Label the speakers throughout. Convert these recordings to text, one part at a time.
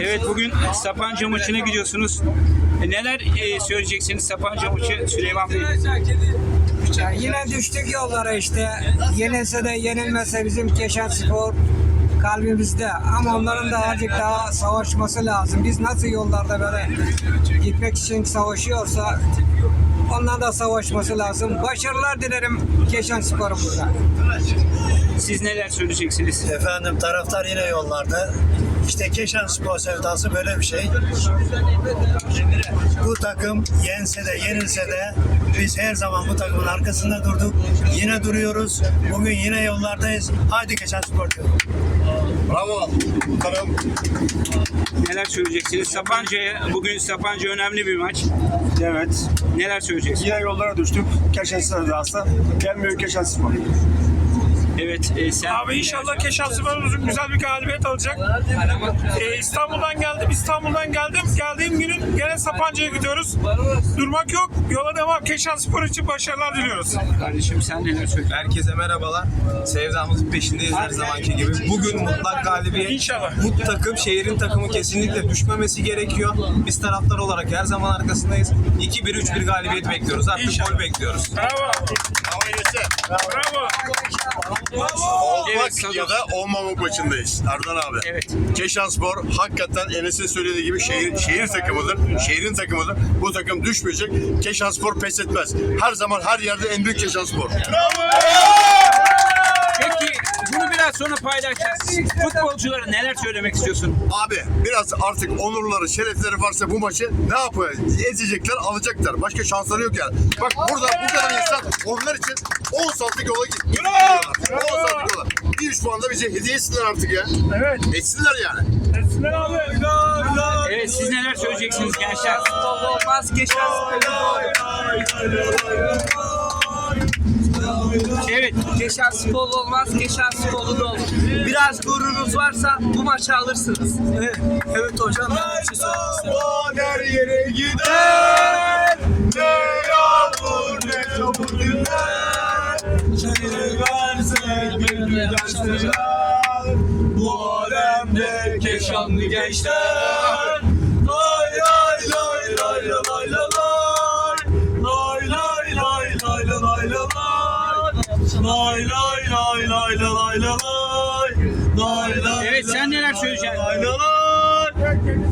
Speaker 1: Evet bugün Sapanca maçına gidiyorsunuz. E, Neler e, söyleyeceksiniz Sapanca maçı Süleyman Bey?
Speaker 2: Ya yine düştük yollara işte. Yenilse de yenilmese bizim Keşan Spor kalbimizde. Ama onların da azıcık daha savaşması lazım. Biz nasıl yollarda böyle gitmek için savaşıyorsa onlar da savaşması lazım. Başarılar dilerim Keşan Spor'umuza.
Speaker 1: Siz neler söyleyeceksiniz?
Speaker 3: Efendim taraftar yine yollarda. İşte Keşan Spor sevdası böyle bir şey. Bu takım yense de yenilse de biz her zaman bu takımın arkasında durduk. Yine duruyoruz. Bugün yine yollardayız. Haydi Keşan Spor diyorum.
Speaker 4: Bravo. Bakalım.
Speaker 1: Neler söyleyeceksiniz? Sapanca'ya bugün Sapanca önemli bir maç.
Speaker 4: Evet.
Speaker 1: Neler söyleyeceksiniz?
Speaker 4: Yine yollara düştük. Keşan Sevdası. Gelmiyor Keşan Spor.
Speaker 1: Evet e, sen
Speaker 5: Abi inşallah Keşan Spor'umuz güzel bir galibiyet alacak. Ee, İstanbul'dan geldim, İstanbul'dan geldim. Geldiğim günün gene Sapanca'ya gidiyoruz. Durmak yok, yola devam. Keşan Spor için başarılar diliyoruz.
Speaker 1: kardeşim sen neler söyleyeceksin?
Speaker 6: Herkese merhabalar. Sevdamızın peşindeyiz her zamanki gibi. Bugün mutlak galibiyet.
Speaker 5: İnşallah.
Speaker 6: Bu takım şehrin takımı kesinlikle düşmemesi gerekiyor. Biz taraftar olarak her zaman arkasındayız. 2-1-3-1 galibiyet bekliyoruz. Artık
Speaker 5: İnşallah.
Speaker 6: gol bekliyoruz.
Speaker 5: Bravo. Bravo.
Speaker 4: Olmak
Speaker 1: Evet,
Speaker 4: ya da olmamak maçındayız. Erdan abi.
Speaker 1: Evet.
Speaker 4: Keşan Spor hakikaten Enes'in söylediği gibi şehir, şehir takımıdır. Şehrin takımıdır. Bu takım düşmeyecek. Keşan Spor pes etmez. Her zaman her yerde en büyük Keşan Spor.
Speaker 1: Peki bunu biraz sonra paylaşacağız. Futbolculara neler söylemek istiyorsun?
Speaker 4: Abi biraz artık onurları, şerefleri varsa bu maçı ne yapıyor? Ezecekler, alacaklar. Başka şansları yok yani. Bak burada bu kadar insan onlar için 10 saatlik yola gidiyor. 10 saatlik yola. Bir 3 puan da bize hediye etsinler artık ya.
Speaker 5: Evet.
Speaker 4: Etsinler yani.
Speaker 5: Etsinler abi.
Speaker 1: Evet siz neler söyleyeceksiniz gençler?
Speaker 2: Olmaz Keşan
Speaker 1: Evet
Speaker 7: Keşan Sporlu olmaz, Keşan Sporlu da olur. Biraz gururunuz varsa bu maçı alırsınız.
Speaker 3: Evet hocam ben bir şey
Speaker 4: her yere gider. Ne yağmur ne çamur günler. Seni verse bir gençler. Bu alemde keşanlı gençler. Lay lay lay lay lay lay lay. Lay lay
Speaker 1: Evet sen neler söyleyeceksin?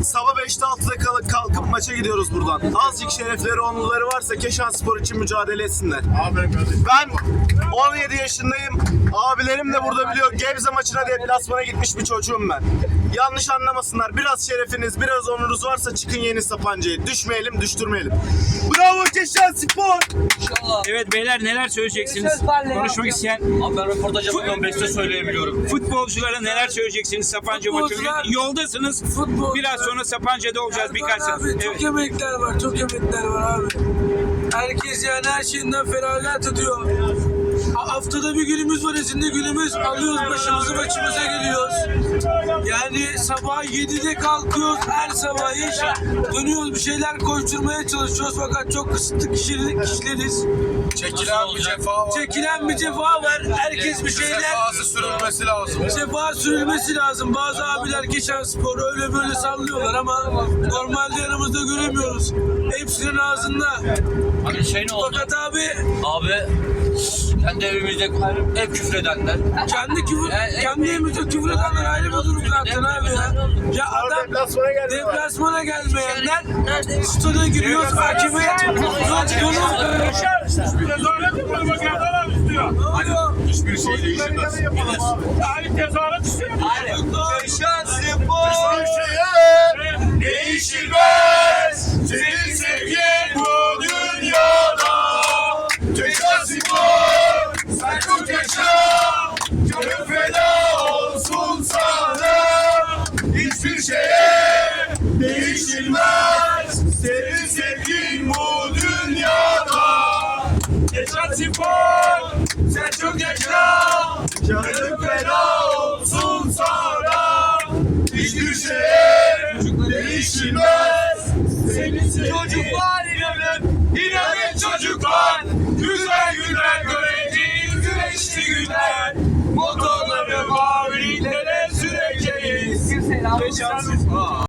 Speaker 8: Sabah 5'te 6'da kal- kalkıp maça gidiyoruz buradan. Azıcık şerefleri, onurları varsa Keşan Spor için mücadele etsinler.
Speaker 4: Aferin kardeşim.
Speaker 8: Ben 17 yaşındayım. Abilerim de burada biliyor. Gebze maçına deplasmana gitmiş bir çocuğum ben. Yanlış anlamasınlar. Biraz şerefiniz, biraz onurunuz varsa çıkın yeni Sapanca'ya. Düşmeyelim, düştürmeyelim. Bravo Keşan Spor!
Speaker 1: Evet beyler neler söyleyeceksiniz? Konuşmak isteyen
Speaker 7: Abi ben röportaj yapamıyorum, beste söyleyebiliyorum.
Speaker 1: futbolculara neler söyleyeceksiniz Sapanca maçı?
Speaker 9: Futbolcular-
Speaker 1: Yoldasınız.
Speaker 9: Futbolcular-
Speaker 1: Biraz sonra Sapanca'da olacağız birkaç saat.
Speaker 9: Abi çok
Speaker 1: Evet.
Speaker 9: emekler var, çok emekler var abi. Herkes yani her şeyinden feragat ediyor. Ha- Haftada bir günümüz var, izinde günümüz. Alıyoruz başımızı maçımıza geliyoruz. Yani sabah 7'de kalkıyoruz, her sabah iş. Dönüyoruz bir şeyler koşturmaya çalışıyoruz fakat çok kısıtlı kişilik kişileriz.
Speaker 6: Çekilen bir cefa var.
Speaker 9: Çekilen bir cefa var. Herkes bir şeyler
Speaker 6: sürülmesi lazım.
Speaker 9: sefa sürülmesi lazım. Bazı abiler Keşan Spor'u öyle böyle sallıyorlar ama normalde yanımızda göremiyoruz. Hepsinin ağzında.
Speaker 7: Abi şey ne oldu?
Speaker 9: Fakat abi
Speaker 7: Abi kendi evimizde hep küfredenler.
Speaker 9: kendi küfür, kendi evimizde küfür edenler ayrı bir durum zaten abi ya. Ya adam
Speaker 8: Deplasmana geldi.
Speaker 9: deplasmana gelmeyenler stada giriyoruz hakime yolu
Speaker 5: Tezahürat yapıyor bak Erdal abi istiyor.
Speaker 4: Hiçbir şey değişmez.
Speaker 5: Abi tezahürat istiyor.
Speaker 7: Keşan
Speaker 4: Hiçbir şeye değişilmez. Senin sevgin Spor, sen çok yaşa. Canın feda olsun sana. Hiçbir şeye değişilmez. Senin çocuklar inanın, inanın çocuklar. Güzel günler göreceğiz, güneşli günler. Motorları maviliklere süreceğiz.
Speaker 9: Hükümet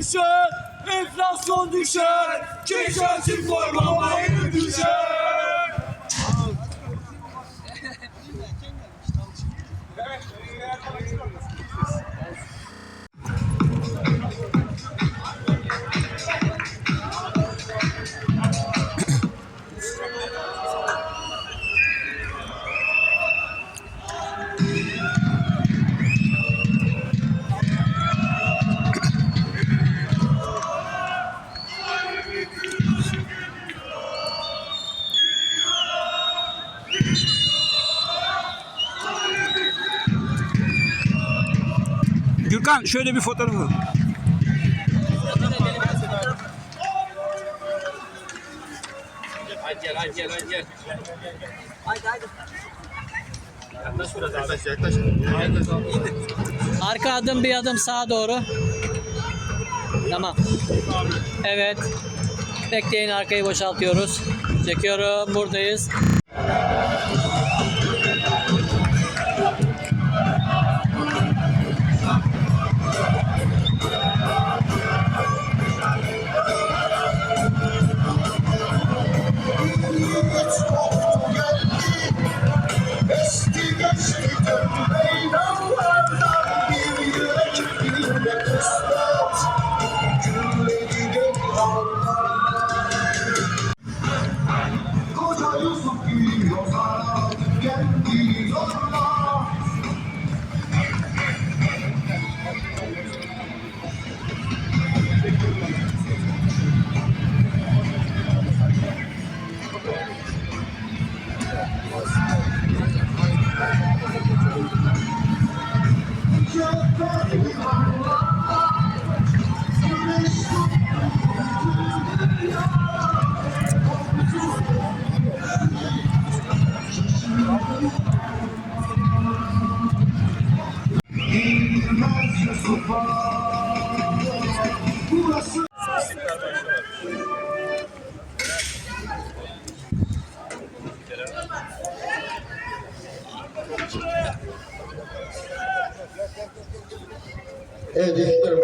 Speaker 9: düşer, enflasyon düşer, keşansı formamayı düşer.
Speaker 1: Gürkan şöyle bir fotoğraf al.
Speaker 10: Arka adım bir adım sağa doğru. Tamam. Evet. Bekleyin arkayı boşaltıyoruz. Çekiyorum. Buradayız.
Speaker 9: Let's go. Just Evet, istiyorum.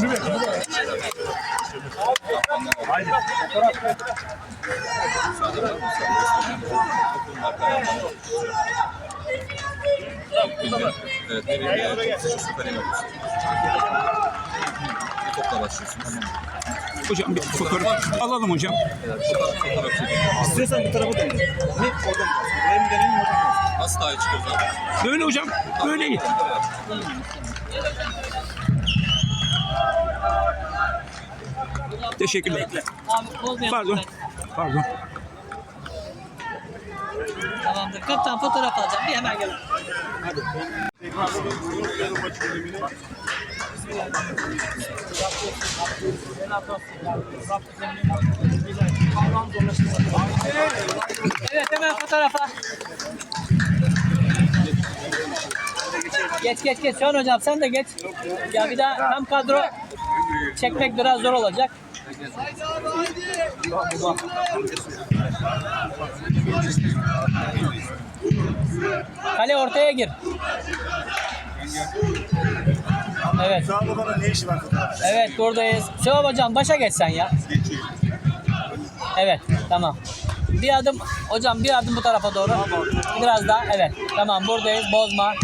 Speaker 9: Yürü, yürü. Haydi.
Speaker 6: Evet, nereye geldi? Süper yapıyorsun. Bir topla başlıyorsun, tamam mı?
Speaker 1: Hocam bir fotoğraf alalım hocam.
Speaker 3: İstiyorsan bu tarafa dön. Ne? Oradan kalsın. Hem denelim oradan
Speaker 6: kalsın. Asla hiç gözlemem.
Speaker 1: Böyle hocam. Böyle. Teşekkürler. Pardon. Pardon.
Speaker 10: Tamamdır. Kaptan fotoğraf alacağım. Bir hemen gel. Evet hemen fotoğrafa. Geç geç geç. Şu an hocam sen de geç. Ya bir daha tam kadro çekmek biraz zor olacak. Kale ortaya gir. Evet.
Speaker 3: Şu anda bana ne işi var?
Speaker 10: Evet buradayız. Şöyle hocam başa geç sen ya. Evet tamam. Bir adım hocam bir adım bu tarafa doğru. Biraz daha evet. Tamam buradayız bozma.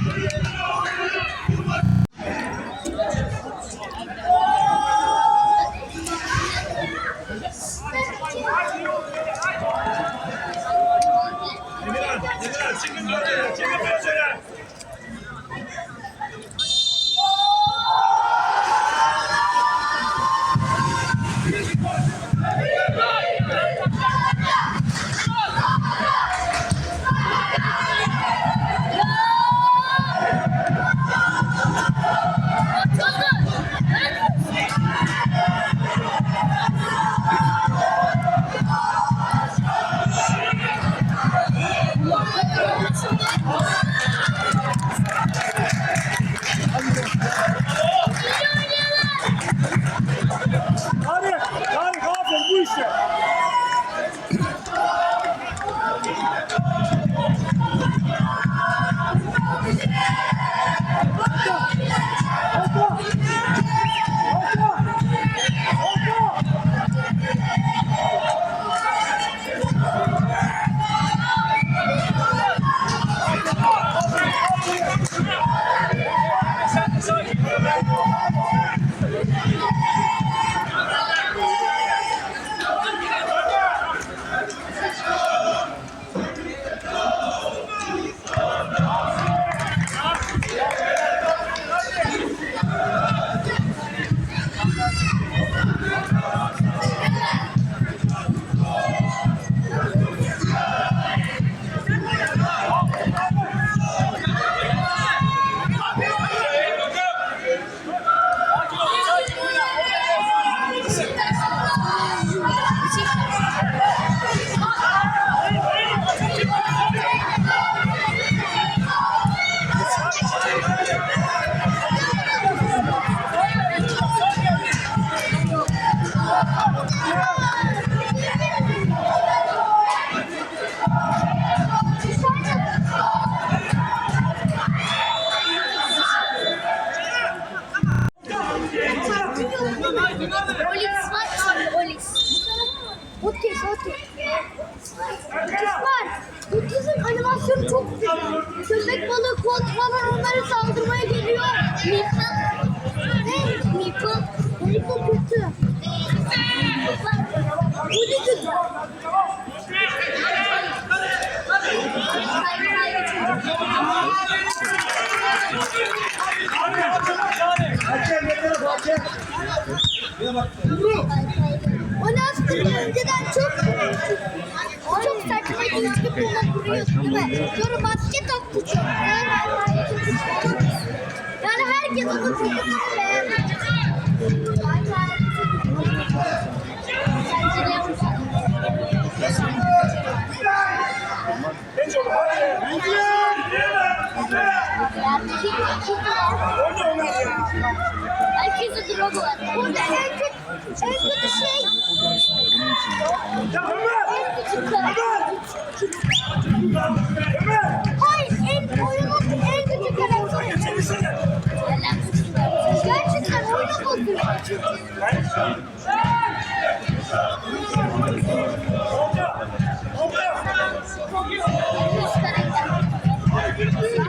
Speaker 11: O nasıl önceden çok çok saçma güçlü kullanılıyor değil mi? Sonra basket attı çok. Yani, herkes onu çok beğendi. Sence ne Herkese drone var. Burada en kötü, en kötü şey en küçük karakter. Hayır, en oyunun en küçük karakteri. Gerçekten oyunu bozuyor.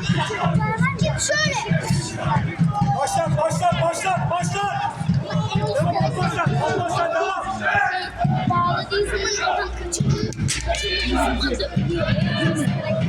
Speaker 11: Git şöyle.
Speaker 9: Başlat, başlat, başlat, başlat. Başlat, devam.
Speaker 11: Bağladığı zaman oradan kaçırdığı kaçırdığı zaman da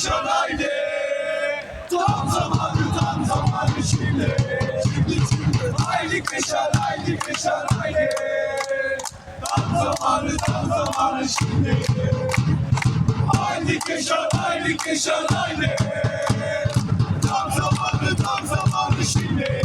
Speaker 9: Keşan, haydi. Tam zamanı, tam zamanı şimdi. Şimdi, şimdi. Haydi Keşan, haydi Keşan, haydi. Tam zamanı, tam zamanı şimdi. Haydi Keşan, haydi Keşan, haydi. Tam zamanı, tam zamanı şimdi.